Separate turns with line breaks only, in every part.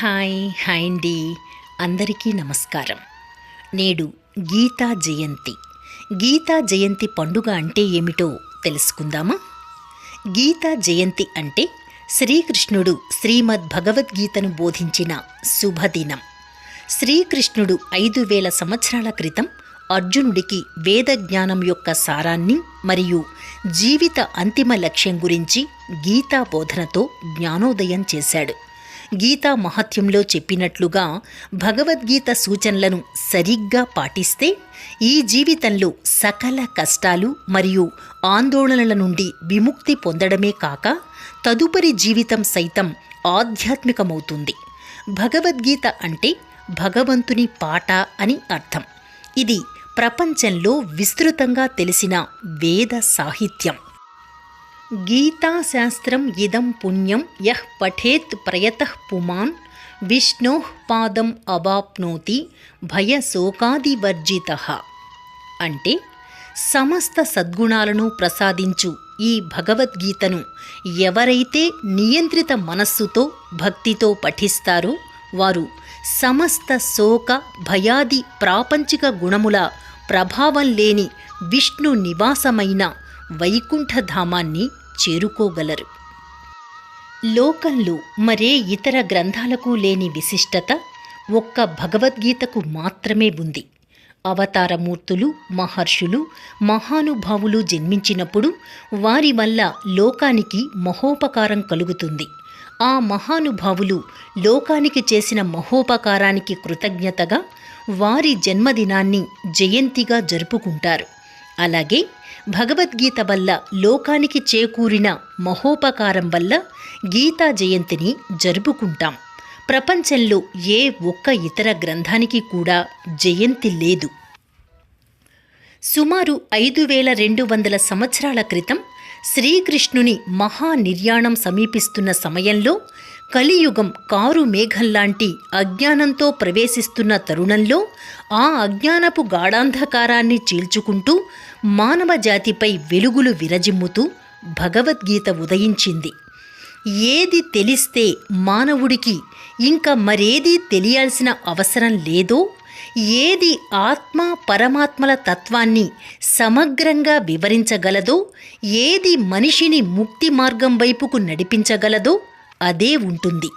Hi hi అండి. అందరికీ నమస్కారం. నేడు గీతా జయంతి. గీతా జయంతి పండుగ అంటే ఏమిటో తెలుసుకుందామా? గీతా జయంతి అంటే శ్రీకృష్ణుడు శ్రీమద్ భగవద్గీతను బోధించిన శుభదినం. శ్రీకృష్ణుడు ఐదు వేల సంవత్సరాల క్రితం అర్జునుడికి వేద జ్ఞానం యొక్క సారాన్ని మరియు జీవిత అంతిమ లక్ష్యం గురించి గీతా బోధనతో జ్ఞానోదయం చేశాడు. గీతా మహత్యంలో చెప్పినట్లుగా భగవద్గీత సూచనలను సరిగ్గా పాటిస్తే ఈ జీవితంలో సకల కష్టాలు మరియు ఆందోళనల నుండి విముక్తి పొందడమే కాక తదుపరి జీవితం సైతం ఆధ్యాత్మికమవుతుంది. భగవద్గీత అంటే భగవంతుని పాట అని అర్థం. ఇది ప్రపంచంలో విస్తృతంగా తెలిసిన వేద సాహిత్యం. గీతాశాస్త్రం ఇదం పుణ్యం యహ్ పఠేత్ ప్రయత పుమాన్ విష్ణో పాదం అవాప్నోతి భయశోకాదివర్జిత అంటే సమస్త సద్గుణాలను ప్రసాదించు ఈ భగవద్గీతను ఎవరైతే నియంత్రిత మనస్సుతో భక్తితో పఠిస్తారో వారు సమస్త శోక భయాది ప్రాపంచిక గుణముల ప్రభావం లేని విష్ణు నివాసమైన వైకుంఠధామాన్ని చేరుకోగలరు. లోకంలో మరే ఇతర గ్రంథాలకు లేని విశిష్టత ఒక్క భగవద్గీతకు మాత్రమే ఉంది. అవతారమూర్తులు మహర్షులు మహానుభావులు జన్మించినప్పుడు వారి వల్ల లోకానికి మహోపకారం కలుగుతుంది. ఆ మహానుభావులు లోకానికి చేసిన మహోపకారానికి కృతజ్ఞతగా వారి జన్మదినాన్ని జయంతిగా జరుపుకుంటారు. అలాగే భగవద్గీత వల్ల లోకానికి చేకూరిన మహోపకారం వల్ల గీతా జయంతిని జరుపుకుంటాం. ప్రపంచంలో ఏ ఒక్క ఇతర గ్రంథానికి కూడా జయంతి లేదు. సుమారు ఐదు వేల రెండు వందల సంవత్సరాల క్రితం శ్రీకృష్ణుని మహానిర్యాణం సమీపిస్తున్న సమయంలో కలియుగం కారు మేఘంలాంటి అజ్ఞానంతో ప్రవేశిస్తున్న తరుణంలో ఆ అజ్ఞానపు గాఢాంధకారాన్ని చీల్చుకుంటూ మానవ జాతిపై వెలుగులు విరజిమ్ముతూ భగవద్గీత ఉదయించింది. ఏది తెలిస్తే మానవుడికి ఇంకా మరేదీ తెలియాల్సిన అవసరం లేదో ఏది ఆత్మ పరమాత్మల తత్వాన్ని సమగ్రంగా వివరించగలదో ఏది మనిషిని ముక్తి మార్గం వైపుకు నడిపించగలదో అదే ఉంటుంది.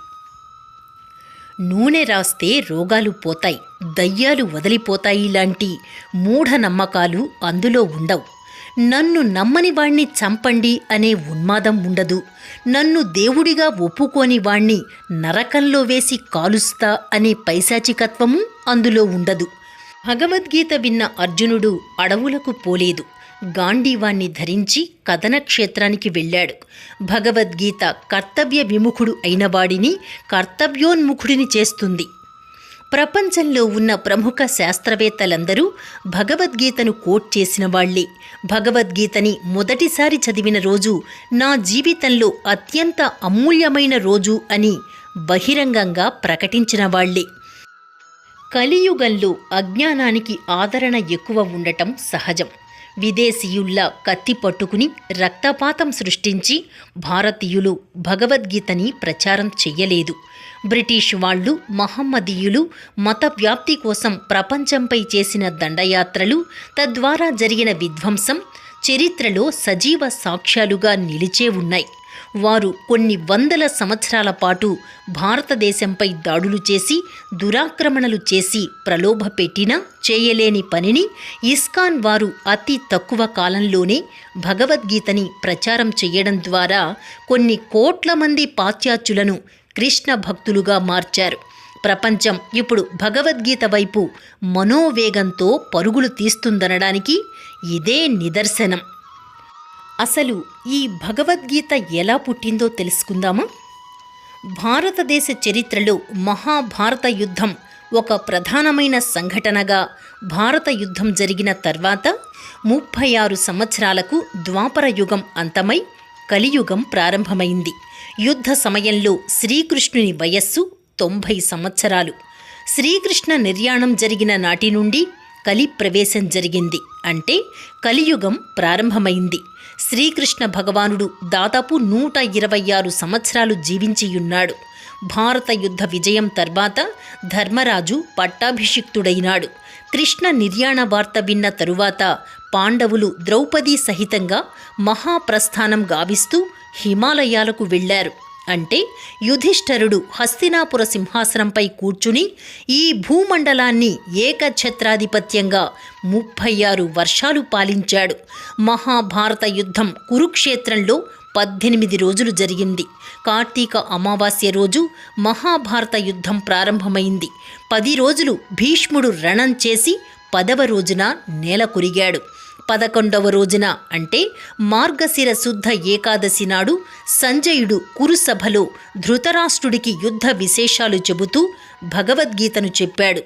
నూనె రాస్తే రోగాలు పోతాయి దయ్యాలు వదిలిపోతాయి లాంటి మూఢనమ్మకాలు అందులో ఉండవు. నన్ను నమ్మని వాణ్ణి చంపండి అనే ఉన్మాదం ఉండదు. నన్ను దేవుడిగా ఒప్పుకోని వాణ్ణి నరకంలో వేసి కాలుస్తా అనే పైశాచికత్వము అందులో ఉండదు. భగవద్గీత విన్న అర్జునుడు అడవులకు పోలేదు. గాంధీవాణ్ణి ధరించి కథన క్షేత్రానికి వెళ్ళాడు. భగవద్గీత కర్తవ్య విముఖుడు అయినవాడిని కర్తవ్యోన్ముఖుడిని చేస్తుంది. ప్రపంచంలో ఉన్న ప్రముఖ శాస్త్రవేత్తలందరూ భగవద్గీతను కోట్ చేసిన వాళ్ళే. భగవద్గీతని మొదటిసారి చదివిన రోజు నా జీవితంలో అత్యంత అమూల్యమైన రోజు అని బహిరంగంగా ప్రకటించిన వాళ్ళే. కలియుగంలో అజ్ఞానానికి ఆదరణ ఎక్కువ ఉండటం సహజం. విదేశీయుల్లా కత్తి పట్టుకుని రక్తపాతం సృష్టించి భారతీయులు భగవద్గీతని ప్రచారం చెయ్యలేదు. బ్రిటిష్ వాళ్ళు మహమ్మదీయులు మత వ్యాప్తి కోసం ప్రపంచంపై చేసిన దండయాత్రలు తద్వారా జరిగిన విధ్వంసం చరిత్రలో సజీవ సాక్ష్యాలుగా నిలిచే ఉన్నాయి. వారు కొన్ని వందల సంవత్సరాల పాటు భారతదేశంపై దాడులు చేసి దురాక్రమణలు చేసి ప్రలోభపెట్టినా చేయలేని పనిని ఇస్కాన్ వారు అతి తక్కువ కాలంలోనే భగవద్గీతని ప్రచారం చేయడం ద్వారా కొన్ని కోట్ల మంది పాశ్చాత్యులను కృష్ణ భక్తులుగా మార్చారు. ప్రపంచం ఇప్పుడు భగవద్గీత వైపు మనోవేగంతో పరుగులు తీస్తుందనడానికి ఇదే నిదర్శనం. అసలు ఈ భగవద్గీత ఎలా పుట్టిందో తెలుసుకుందామా? భారతదేశ చరిత్రలో మహాభారత యుద్ధం ఒక ప్రధానమైన సంఘటనగా భారత యుద్ధం జరిగిన తర్వాత ముప్పై ఆరు సంవత్సరాలకు ద్వాపర యుగం అంతమై కలియుగం ప్రారంభమైంది. యుద్ధ సమయంలో శ్రీకృష్ణుని వయస్సు తొంభై సంవత్సరాలు. శ్రీకృష్ణ నిర్యాణం జరిగిన నాటి నుండి కలి ప్రవేశం జరిగింది. అంటే కలియుగం ప్రారంభమైంది. శ్రీకృష్ణ భగవానుడు దాదాపు నూట ఇరవై ఆరు సంవత్సరాలు జీవించియున్నాడు. భారత యుద్ధ విజయం తర్వాత ధర్మరాజు పట్టాభిషిక్తుడైనాడు. కృష్ణ నిర్యాణ వార్త విన్న తరువాత పాండవులు ద్రౌపది సహితంగా మహాప్రస్థానం గావిస్తూ హిమాలయాలకు వెళ్ళారు. అంటే యుధిష్ఠరుడు హస్తినాపుర సింహాసనంపై కూర్చుని ఈ భూమండలాన్ని ఏకఛత్రాధిపత్యంగా ముప్పై ఆరు వర్షాలు పాలించాడు. మహాభారత యుద్ధం కురుక్షేత్రంలో పద్దెనిమిది రోజులు జరిగింది. కార్తీక అమావాస్య రోజు మహాభారత యుద్ధం ప్రారంభమైంది. పది రోజులు భీష్ముడు రణం చేసి పదవ రోజున నేల కురిగాడు. పదకొండవ రోజున అంటే మార్గశిర శుద్ధ ఏకాదశి నాడు సంజయుడు కురుసభలో ధృతరాష్ట్రుడికి యుద్ధ విశేషాలు చెబుతూ భగవద్గీతను చెప్పాడు.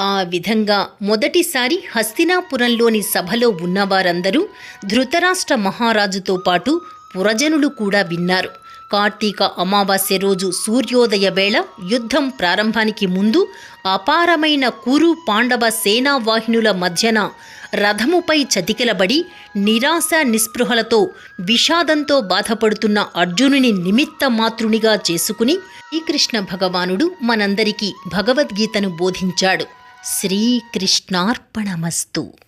ఆ విధంగా మొదటిసారి హస్తినాపురంలోని సభలో ఉన్నవారందరూ ధృతరాష్ట్ర మహారాజుతో పాటు పురజనులు కూడా విన్నారు. కార్తీక అమావాస్య రోజు సూర్యోదయ వేళ యుద్ధం ప్రారంభానికి ముందు అపారమైన కురు పాండవ సేనావాహినుల మధ్యన రథముపై చతికిలబడి నిరాశ నిస్పృహలతో విషాదంతో బాధపడుతున్న అర్జునుని నిమిత్త మాతృనిగా చేసుకుని శ్రీకృష్ణ భగవానుడు మనందరికీ భగవద్గీతను బోధించాడు. శ్రీకృష్ణార్పణమస్తు.